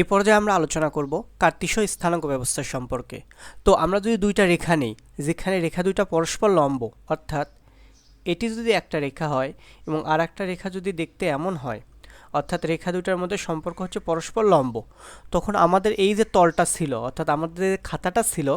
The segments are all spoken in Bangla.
এ পর্যায়ে আমরা আলোচনা করব কার্তিসীয় স্থানাঙ্ক ব্যবস্থা সম্পর্কে। তো আমরা যদি দুইটা রেখা নেই, যেখানে রেখা দুইটা পরস্পর লম্ব, অর্থাৎ এটি যদি একটা রেখা হয় এবং আর একটা রেখা যদি দেখতে এমন হয়, অর্থাৎ রেখা দুটার মধ্যে সম্পর্ক হচ্ছে পরস্পর লম্ব, তখন আমাদের এই যে তলটা ছিল, অর্থাৎ আমাদের যে খাতাটা ছিল,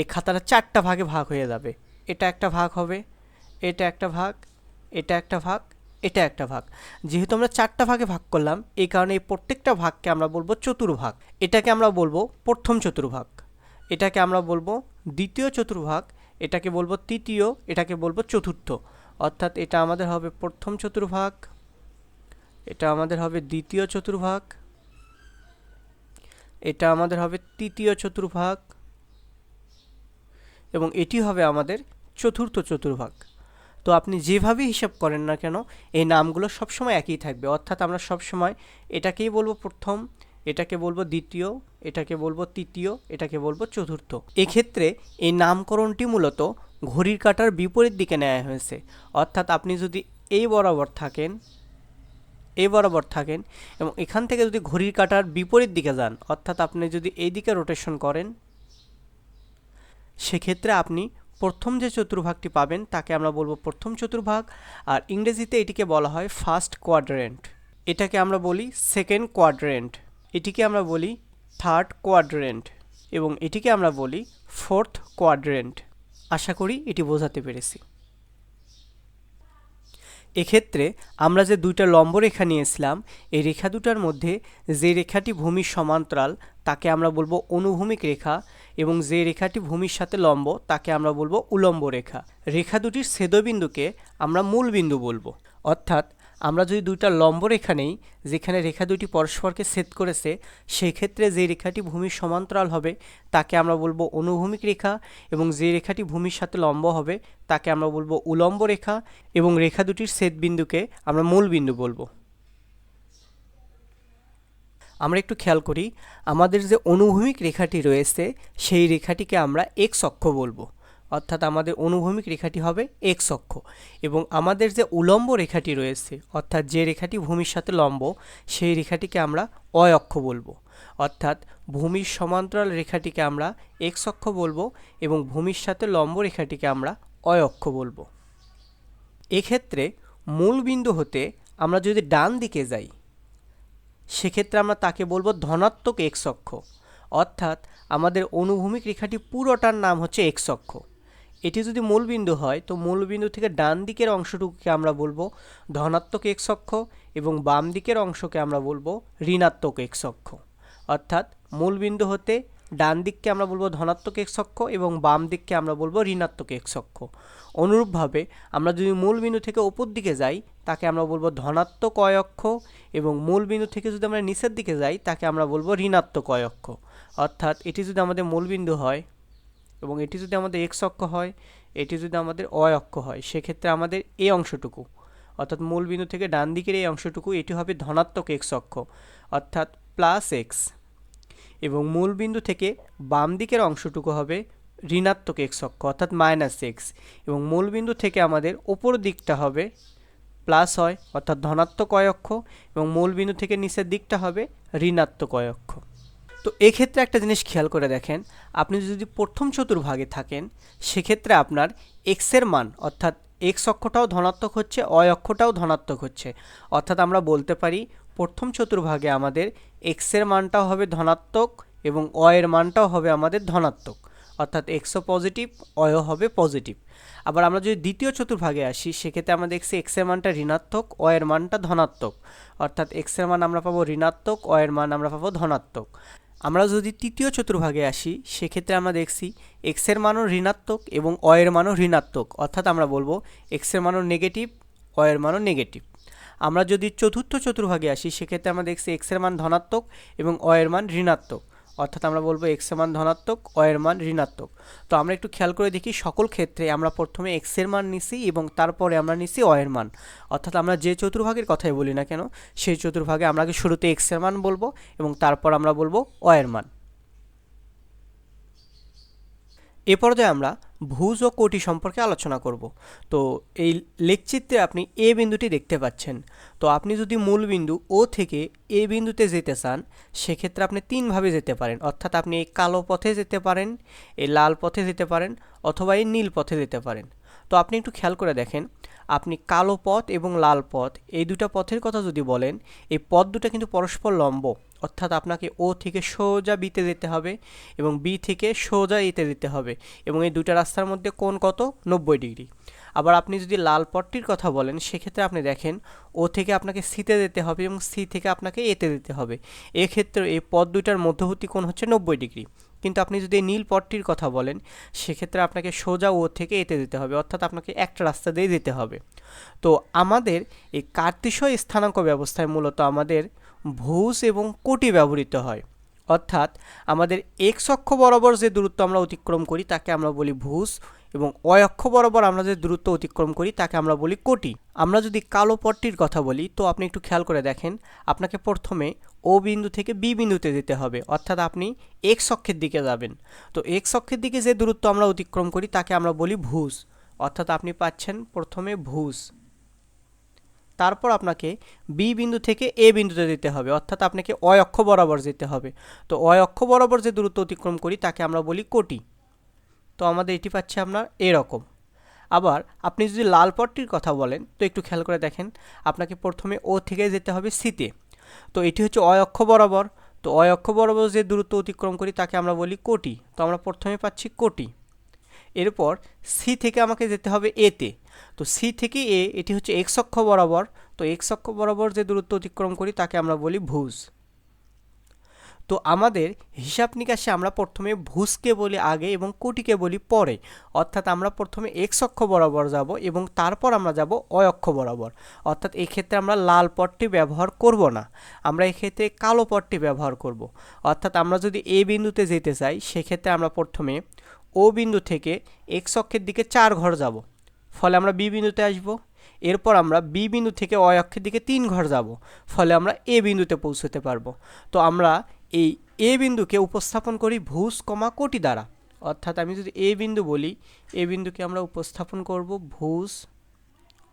এই খাতাটা চারটা ভাগে ভাগ হয়ে যাবে। এটা একটা ভাগ হবে, এটা একটা ভাগ, এটা একটা ভাগ এটা একটা ভাগ। যেহেতু আমরা চারটা ভাগে ভাগ করলাম, এই কারণে এই প্রত্যেকটা ভাগকে আমরা বলব চতুর্ভাগ। এটাকে আমরা বলব প্রথম চতুর্ভাগ। এটাকে আমরা বলব দ্বিতীয় চতুর্ভাগ। এটাকে বলব তৃতীয়। এটাকে বলব চতুর্থ। অর্থাৎ এটা আমাদের হবে প্রথম চতুর্ভাগ। এটা আমাদের হবে দ্বিতীয় চতুর্ভাগ। এটা আমাদের হবে তৃতীয় চতুর্ভাগ। এবং এটি হবে আমাদের চতুর্থ চতুর্ভাগ। তো আপনি যেভাবেই হিসাব করেন না কেন, এই নামগুলো সবসময় একই থাকবে। অর্থাৎ আমরা সবসময় এটাকেই বলব প্রথম, এটাকে বলব দ্বিতীয়, এটাকে বলব তৃতীয়, এটাকে বলব চতুর্থ। এক্ষেত্রে এই নামকরণটি মূলত ঘড়ির কাঁটার বিপরীত দিকে নেওয়া হয়েছে। অর্থাৎ আপনি যদি এই বরাবর থাকেন এই বরাবর থাকেন এবং এখান থেকে যদি ঘড়ির কাঁটার বিপরীত দিকে যান, অর্থাৎ আপনি যদি এই দিকে রোটেশন করেন, সেক্ষেত্রে আপনি প্রথম যে চতুর্ভাগটি পাবেন, তাকে আমরা বলব প্রথম চতুর্ভাগ। আর ইংরেজিতে এটিকে বলা হয় ফার্স্ট কোয়াড্রেন্ট এটাকে আমরা বলি সেকেন্ড কোয়াড্রেন্ট এটিকে আমরা বলি থার্ড কোয়াড্রেন্ট এবং এটিকে আমরা বলি ফোর্থ কোয়াড্রেন্ট আশা করি এটি বোঝাতে পেরেছি। এক্ষেত্রে আমরা যে দুইটা লম্ব রেখা নিয়েছিলাম, এই রেখা দুটার মধ্যে যে রেখাটি ভূমির সমান্তরাল, তাকে আমরা বলব অনুভূমিক রেখা। এবং যে রেখাটি ভূমির সাথে লম্ব, তাকে আমরা বলব উলম্ব রেখা। রেখা দুটির ছেদবিন্দুকে আমরা মূল বিন্দু বলব। অর্থাৎ, আমরা যদি দুইটা লম্ব রেখা নেই, যেখানে রেখা দুটি পরস্পরকে ছেদ করেছে সেই ক্ষেত্রে যে রেখাটি ভূমির সমান্তরাল হবে, তাকে আমরা বলব অনুভূমিক রেখা এবং যে রেখাটি ভূমির সাথে লম্ব হবে, তাকে আমরা বলব উলম্ব রেখা এবং রেখা দুটির ছেদ বিন্দুকে আমরা মূল বিন্দু বলব। আমরা একটু খেয়াল করি, আমাদের যে অনুভূমিক রেখাটি রয়েছে, সেই রেখাটিকে আমরা এক্স অক্ষ বলব। অর্থাৎ আমাদের অনুভূমিক রেখাটি হবে এক্স অক্ষ। এবং আমাদের যে উলম্ব রেখাটি রয়েছে, অর্থাৎ যে রেখাটি ভূমির সাথে লম্ব, সেই রেখাটিকে আমরা অয় অক্ষ বলব। অর্থাৎ ভূমির সমান্তরাল রেখাটিকে আমরা এক্স অক্ষ বলব এবং ভূমির সাথে লম্ব রেখাটিকে আমরা অয় অক্ষ বলব। এক্ষেত্রে মূল বিন্দু হতে আমরা যদি ডান দিকে যাই সেক্ষেত্রে আমরা তাকে বলব ধনাত্মক এক্স অক্ষ। অর্থাৎ আমাদের অনুভূমিক রেখাটি পুরোটার নাম হচ্ছে এক্স অক্ষ। এটি যদি মূলবিন্দু হয়, তো মূলবিন্দু থেকে ডান দিকের অংশটুকুকে আমরা বলব ধনাত্মক এক্স অক্ষ এবং বাম দিকের অংশকে আমরা বলব ঋণাত্মক এক্স অক্ষ। অর্থাৎ মূলবিন্দু হতে ডান দিককে আমরা বলব ধনাত্মক এক্স অক্ষ এবং বাম দিককে আমরা বলব ঋণাত্মক এক্স অক্ষ। অনুরূপভাবে আমরা যদি মূল বিন্দু থেকে উপর দিকে যাই, তাকে আমরা বলব ধনাত্মক অক্ষ এবং মূল বিন্দু থেকে যদি আমরা নিচের দিকে যাই, তাকে আমরা বলব ঋণাত্মক অক্ষ। অর্থাৎ এটি যদি আমাদের মূল বিন্দু হয় এবং এটি যদি আমাদের এক্স অক্ষ হয়, এটি যদি আমাদের অক্ষ হয়, সেক্ষেত্রে আমাদের এই অংশটুকু। অর্থাৎ মূল বিন্দু থেকে ডান দিকের এই অংশটুকু, এটি হবে ধনাত্মক এক্স অক্ষ। অর্থাৎ প্লাস এক্স এবং মূল বিন্দু থেকে বাম দিকের অংশটুকু হবে ঋণাত্মক এক্স অক্ষ, অর্থাৎ মাইনাস এক্স এবং মূল বিন্দু থেকে আমাদের ওপর দিকটা হবে প্লাস হয় অর্থাৎ ধনাত্মক অক্ষ। এবং মূল বিন্দু থেকে নিচের দিকটা হবে ঋণাত্মক অক্ষ। তো এক্ষেত্রে একটা জিনিস খেয়াল করে দেখেন, আপনি যদি প্রথম চতুর্ভাগে থাকেন, সেক্ষেত্রে আপনার এক্সের মান, অর্থাৎ এক্স অক্ষটাও ধনাত্মক হচ্ছে অয় অক্ষটাও ধনাত্মক হচ্ছে। অর্থাৎ আমরা বলতে পারি প্রথম চতুর্ভাগে আমাদের এক্সের মানটাও হবে ধনাত্মক এবং অয়ের মানটাও হবে আমাদের ধনাত্মক। অর্থাৎ এক্সও পজিটিভ অয়ও হবে পজিটিভ আবার আমরা যদি দ্বিতীয় চতুর্ভাগে আসি, সেক্ষেত্রে আমরা দেখছি এক্সের মানটা ঋণাত্মক অয়ের মানটা ধনাত্মক। অর্থাৎ এক্সের মান আমরা পাবো ঋণাত্মক অয়ের মান আমরা পাবো ধনাত্মক। আমরা যদি তৃতীয় চতুর্ভাগে আসি, সেক্ষেত্রে আমরা দেখছি এক্সের মানও ঋণাত্মক এবং অয়ের মানও ঋণাত্মক। অর্থাৎ আমরা বলব এক্সের মানও নেগেটিভ অয়ের মানও নেগেটিভ আমরা যদি চতুর্থ চতুর্ভাগে আসি, সেক্ষেত্রে আমরা দেখছি এক্সের মান ধনাত্মক এবং অয়ের মান ঋণাত্মক। অর্থাৎ আমরা বলব এক্সের মান ধনাত্মক অয়ের মান ঋণাত্মক। তো আমরা একটু খেয়াল করে দেখি সকল ক্ষেত্রে আমরা প্রথমে এক্সের মান নিছি এবং তারপরে আমরা নিছি অয়ের মান। অর্থাৎ আমরা যে চতুর্ভাগের কথাই বলি না কেন, সেই চতুর্ভাগে আমরা আগে শুরুতে এক্সের মান বলব এবং তারপর আমরা বলব অয়ের মান। এ পর্যায়ে আমরা ভুজ ও কোটি সম্পর্কে আলোচনা করব। তো এই লেখচিত্রে আপনি এ বিন্দুটি দেখতে পাচ্ছেন। তো আপনি যদি মূল বিন্দু ও থেকে এ বিন্দুতে যেতে চান, সেক্ষেত্রে আপনি তিনভাবে যেতে পারেন। অর্থাৎ আপনি এই কালো পথে যেতে পারেন, এই লাল পথে যেতে পারেন, অথবা এই নীল পথে যেতে পারেন। তো আপনি একটু খেয়াল করে দেখেন, আপনি কালো পথ এবং লাল পথ, এই দুটো পথের কথা যদি বলেন, এই পথ দুটো কিন্তু পরস্পর লম্ব। অর্থাৎ আপনাকে ও থেকে সোজা বিতে যেতে হবে এবং বি থেকে সোজা এতে যেতে হবে এবং এই দুটো রাস্তার মধ্যে কোন কত? নব্বই ডিগ্রি। আবার আপনি যদি লাল পথটির কথা বলেন, সেক্ষেত্রে আপনি দেখেন ও থেকে আপনাকে সিতে যেতে হবে এবং সি থেকে আপনাকে এতে যেতে হবে। এক্ষেত্রে এই পথ দুইটার মধ্যবর্তী কোণ হচ্ছে নব্বই ডিগ্রি। কিন্তু আপনি যদি নীল পথটির কথা বলেন, সেক্ষেত্রে আপনাকে সোজা ও থেকে এতে যেতে হবে, অর্থাৎ আপনাকে একটা রাস্তা দিয়ে যেতে হবে। তো আমাদের এই কার্তিসয় স্থানাঙ্ক ব্যবস্থায় মূলত আমাদের ভুজ এবং কোটি ব্যবহৃত হয়। অর্থাৎ আমাদের এক্স অক্ষ বরাবর যে দূরত্ব আমরা অতিক্রম করি, তাকে আমরা বলি ভুজ এবং অয় অক্ষ বরাবর আমরা যে দূরত্ব অতিক্রম করি, তাকে আমরা বলি কোটি। আমরা যদি কালো পটটির কথা বলি, তো আপনি একটু খেয়াল করে দেখেন, আপনাকে প্রথমে ও বিন্দু থেকে বি বিন্দুতে যেতে হবে। অর্থাৎ আপনি এক্স অক্ষের দিকে যাবেন। তো এক্স অক্ষের দিকে যে দূরত্ব আমরা অতিক্রম করি, তাকে আমরা বলি ভুজ অর্থাৎ আপনি পাচ্ছেন প্রথমে ভুজ তারপর আপনাকে বি বিন্দু থেকে এ বিন্দুতে যেতে হবে, অর্থাৎ আপনাকে অয় অক্ষ বরাবর যেতে হবে। তো অয় অক্ষ বরাবর যে দূরত্ব অতিক্রম করি, তাকে আমরা বলি কোটি। তো আমাদের এটি পাচ্ছে আপনার এরকম আবার আপনি যদি লাল পটটির কথা বলেন, তো একটু খেয়াল করে দেখেন, আপনাকে প্রথমে ও থেকে যেতে হবে সিতে তো। এটি হচ্ছে অয় অক্ষ বরাবর। তো অয় অক্ষ বরাবর যে দূরত্ব অতিক্রম করি, তাকে আমরা বলি কোটি। তো আমরা প্রথমে পাচ্ছি কোটি। এরপর সি থেকে আমাকে যেতে হবে এতে তো। সি থেকে এ, এটি হচ্ছে এক্স অক্ষ বরাবর। তো এক্স অক্ষ বরাবর যে দূরত্ব অতিক্রম করি, তাকে আমরা বলি ভুজ। তো আমাদের হিসাব নিকাশে আমরা প্রথমে ভুজকে বলি আগে এবং কোটিকে বলি পরে। অর্থাৎ আমরা প্রথমে এক্স অক্ষ বরাবর যাব এবং তারপর আমরা যাব অয় অক্ষ বরাবর। অর্থাৎ এই ক্ষেত্রে আমরা লাল পটটি ব্যবহার করব না। আমরা এক্ষেত্রে কালো পটটি ব্যবহার করব। অর্থাৎ আমরা যদি এ বিন্দুতে যেতে চাই, সেক্ষেত্রে আমরা প্রথমে ও বিন্দু থেকে এক্স অক্ষের দিকে চার ঘর যাব। ফলে আমরা বি বিন্দুতে আসব। এরপর আমরা বি বিন্দু থেকে অয় অক্ষের দিকে তিন ঘর যাব। ফলে আমরা এ বিন্দুতে পৌঁছতে পারব। তো আমরা এই এ বিন্দুকে উপস্থাপন করি ভুজ কমা কোটি দ্বারা। অর্থাৎ আমি যদি এ বিন্দু বলি, এ বিন্দুকে আমরা উপস্থাপন করব ভুজ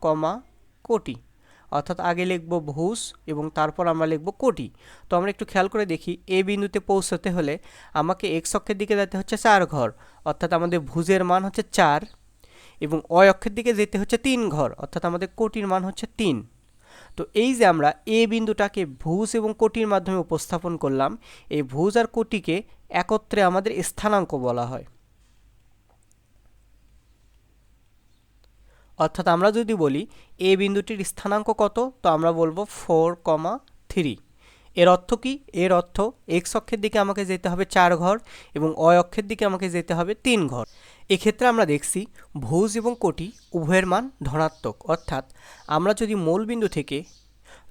কমা কোটি। অর্থাৎ আগে লিখব ভুজ এবং তারপর আমরা লিখব কোটি। তো আমরা একটু খেয়াল করে দেখি, এ বিন্দুতে পৌঁছতে হলে আমাকে এক্স অক্ষের দিকে যেতে হচ্ছে চার ঘর, অর্থাৎ আমাদের ভুজের মান হচ্ছে চার এবং অয় অক্ষের দিকে যেতে হচ্ছে তিন ঘর, অর্থাৎ আমাদের কোটির মান হচ্ছে তিন। তো এই যে আমরা এ বিন্দুটাকে ভুজ এবং কোটির মাধ্যমে উপস্থাপন করলাম, এই ভুজ আর কোটিকে একত্রে আমাদের স্থানাঙ্ক বলা হয়। অর্থাৎ আমরা যদি বলি এ বিন্দুটির স্থানাঙ্ক কত, তো আমরা বলব ফোর কমা থ্রি। এর অর্থ কি? এর অর্থ এক্স অক্ষের দিকে আমাকে যেতে হবে চার ঘর এবং অয় অক্ষের দিকে আমাকে যেতে হবে তিন ঘর। এক্ষেত্রে আমরা দেখছি ভুজ এবং কোটি উভয়ের মান ধনাত্মক। অর্থাৎ আমরা যদি মূলবিন্দু থেকে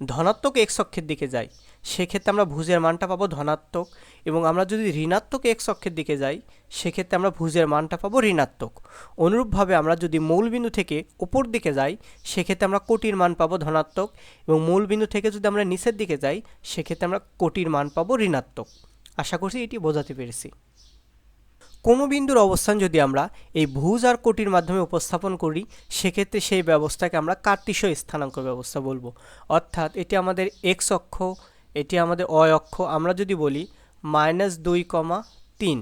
ধনাত্মক এক্স অক্ষের দিকে যাই, সেক্ষেত্রে আমরা ভুজের মানটা পাবো ধনাত্মক এবং আমরা যদি ঋণাত্মক এক্স অক্ষের দিকে যাই, সেক্ষেত্রে আমরা ভুজের মানটা পাবো ঋণাত্মক। অনুরূপভাবে আমরা যদি মূলবিন্দু থেকে উপর দিকে যাই, সেক্ষেত্রে আমরা কোটির মান পাবো ধনাত্মক এবং মূলবিন্দু থেকে যদি আমরা নিচের দিকে যাই, সেক্ষেত্রে আমরা কোটির মান পাবো ঋণাত্মক। আশা করছি এটি বোঝাতে পেরেছি। কোনো বিন্দুর অবস্থান যদি আমরা এই ভুজ আর কোটির মাধ্যমে উপস্থাপন করি, সেক্ষেত্রে সেই ব্যবস্থাকে আমরা কার্তিসয় স্থানাঙ্ক ব্যবস্থা বলব। অর্থাৎ এটি আমাদের এক্স অক্ষ, এটি আমাদের অয় অক্ষ। আমরা যদি বলি মাইনাস দুই কমা তিন,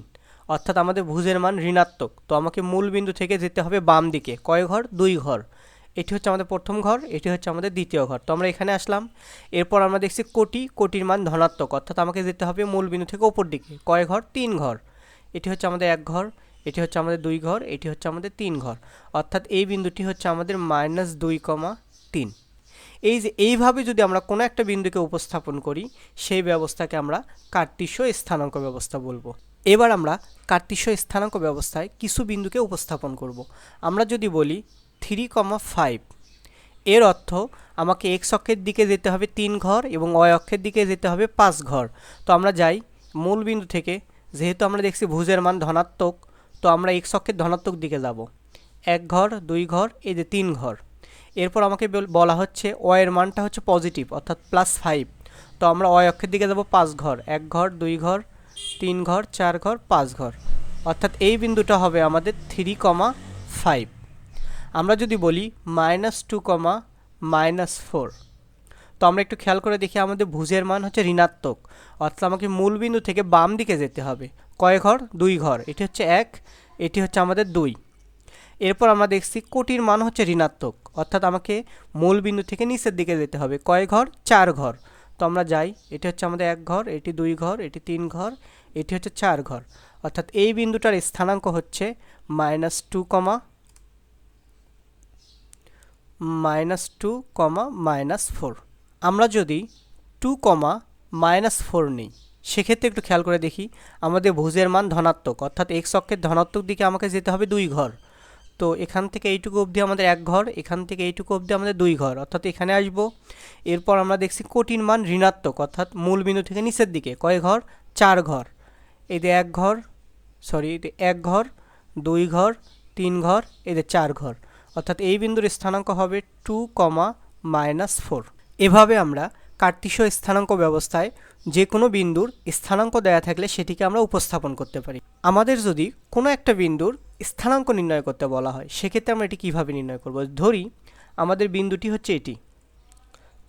অর্থাৎ আমাদের ভুজের মান ঋণাত্মক। তো আমাকে মূল বিন্দু থেকে যেতে হবে বাম দিকে। কয় ঘর? দুই ঘর। এটি হচ্ছে আমাদের প্রথম ঘর, এটি হচ্ছে আমাদের দ্বিতীয় ঘর। তো আমরা এখানে আসলাম। এরপর আমরা দেখছি কোটি, কোটির মান ধনাত্মক, অর্থাৎ আমাকে যেতে হবে মূল বিন্দু থেকে ওপর দিকে। কয় ঘর? তিন ঘর। এটি হচ্ছে আমাদের এক ঘর, এটি হচ্ছে আমাদের দুই ঘর, এটি হচ্ছে আমাদের তিন ঘর। অর্থাৎ এই বিন্দুটি হচ্ছে আমাদের মাইনাস দুই কমা তিন। এই যে এইভাবে যদি আমরা কোনো একটা বিন্দুকে উপস্থাপন করি, সেই ব্যবস্থাকে আমরা কার্তিস্য স্থানাঙ্ক ব্যবস্থা বলব। এবার আমরা কার্তিস্য স্থানাঙ্ক ব্যবস্থায় কিছু বিন্দুকে উপস্থাপন করব। আমরা যদি বলি থ্রি কমা ফাইভ এর অর্থ আমাকে এক্স অক্ষের দিকে যেতে হবে তিন ঘর এবং অয় অক্ষের দিকে যেতে হবে পাঁচ ঘর। তো আমরা যাই মূল বিন্দু থেকে যেহেতু আমরা দেখছি ভুজের মান ধনাত্মক, তো আমরা এক্স অক্ষের ধনাত্মক দিকে যাব। এক ঘর, দুই ঘর, এই যে তিন ঘর। এরপর আমাকে বলা হচ্ছে অয়ের মানটা হচ্ছে পজিটিভ অর্থাৎ প্লাস ফাইভ তো আমরা অয় অক্ষের দিকে যাব পাঁচ ঘর। এক ঘর, দুই ঘর, তিন ঘর, চার ঘর, পাঁচ ঘর। অর্থাৎ এই বিন্দুটা হবে আমাদের থ্রি কমা ফাইভ আমরা যদি বলি minus two comma minus four আমরা একটু খেয়াল করে দেখি, আমাদের ভুজের মান হচ্ছে ঋণাত্মক। অর্থাৎ আমাকে মূল বিন্দু থেকে বাম দিকে যেতে হবে। কয় ঘর? দুই ঘর। এটি হচ্ছে এক, এটি হচ্ছে আমাদের দুই। এরপর আমরা দেখছি কোটির মান হচ্ছে ঋণাত্মক। অর্থাৎ আমাকে মূল বিন্দু থেকে নিচের দিকে যেতে হবে। কয় ঘর? চার ঘর। তো আমরা যাই, এটি হচ্ছে আমাদের এক ঘর, এটি দুই ঘর, এটি তিন ঘর, এটি হচ্ছে চার ঘর। অর্থাৎ এই বিন্দুটার স্থানাঙ্ক হচ্ছে minus two comma, minus two comma minus four. আমরা যদি টু কমা মাইনাস ফোর নিই, সেক্ষেত্রে একটু খেয়াল করে দেখি, আমাদের ভুজের মান ধনাত্মক, অর্থাৎ এক্স অক্ষের ধনাত্মক দিকে আমাকে যেতে হবে দুই ঘর। তো এখান থেকে এইটুকু অবধি আমাদের এক ঘর, এখান থেকে এইটুকু অবধি আমাদের দুই ঘর, অর্থাৎ এখানে আসব। এরপর আমরা দেখছি কোটির মান ঋণাত্মক, অর্থাৎ মূল বিন্দু থেকে নিচের দিকে, কয় ঘর? চার ঘর। এদের এক ঘর সরি এতে এক ঘর, দুই ঘর, তিন ঘর এদের চার ঘর। অর্থাৎ এই বিন্দুর স্থানাঙ্ক হবে টু কমা মাইনাস ফোর এভাবে আমরা কার্তিসীয় স্থানাঙ্ক ব্যবস্থায় যে কোনো বিন্দুর স্থানাঙ্ক দেয়া থাকলে সেটিকে আমরা উপস্থাপন করতে পারি। আমাদের যদি কোনো একটা বিন্দুর স্থানাঙ্ক নির্ণয় করতে বলা হয়, সেক্ষেত্রে আমরা এটি কীভাবে নির্ণয় করব? ধরি আমাদের বিন্দুটি হচ্ছে এটি।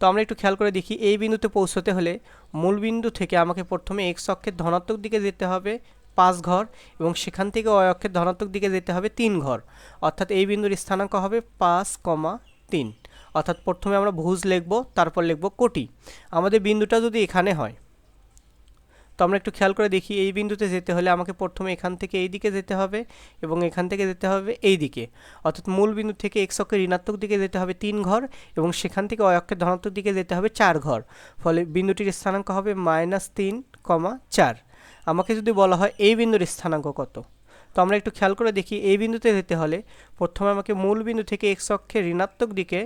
তো আমরা একটু খেয়াল করে দেখি, এই বিন্দুতে পৌঁছতে হলে মূল বিন্দু থেকে আমাকে প্রথমে এক্স অক্ষের ধনাত্মক দিকে যেতে হবে পাঁচ ঘর এবং সেখান থেকে অয় অক্ষের ধনাত্মক দিকে যেতে হবে তিন ঘর। অর্থাৎ এই বিন্দুর স্থানাঙ্ক হবে পাঁচ কমা তিন। অর্থাৎ প্রথমে আমরা ভুজ লিখব, তারপর লিখব কোটি। আমাদের বিন্দুটা যদি এখানে হয়, তো আমরা একটু খেয়াল করে দেখি, এই বিন্দুতে যেতে হলে আমাকে প্রথমে এখান থেকে এই দিকে যেতে হবে এবং এখান থেকে যেতে হবে এই দিকে। অর্থাৎ মূল বিন্দু থেকে এক্স অক্ষের ঋণাত্মক দিকে যেতে হবে তিন ঘর এবং সেখান থেকে অক্ষের ধনাত্মক দিকে যেতে হবে চার ঘর। ফলে বিন্দুটির স্থানাঙ্ক হবে মাইনাস তিন কমা চার। আমাকে যদি বলা হয় এই বিন্দুর স্থানাঙ্ক কত? তো আমরা একটু খেয়াল করে দেখি, এই বিন্দুতে যেতে হলে প্রথমে আমাকে মূল বিন্দু থেকে এক্স অক্ষের ঋণাত্মক দিকে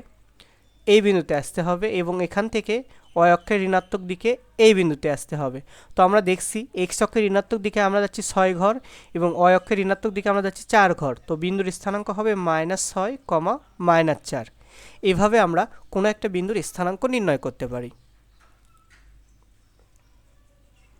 এই বিন্দুতে আসতে হবে এবং এখান থেকে ওয়াই অক্ষের ঋণাত্মক দিকে এই বিন্দুতে আসতে হবে। তো আমরা দেখছি এক্স অক্ষের ঋণাত্মক দিকে আমরা যাচ্ছি ছয় ঘর এবং ওয়াই অক্ষের ঋণাত্মক দিকে আমরা যাচ্ছি চার ঘর। তো বিন্দুর স্থানাঙ্ক হবে মাইনাস ছয় কমা মাইনাস চার। এভাবে আমরা কোনো একটা বিন্দুর স্থানাঙ্ক নির্ণয় করতে পারি।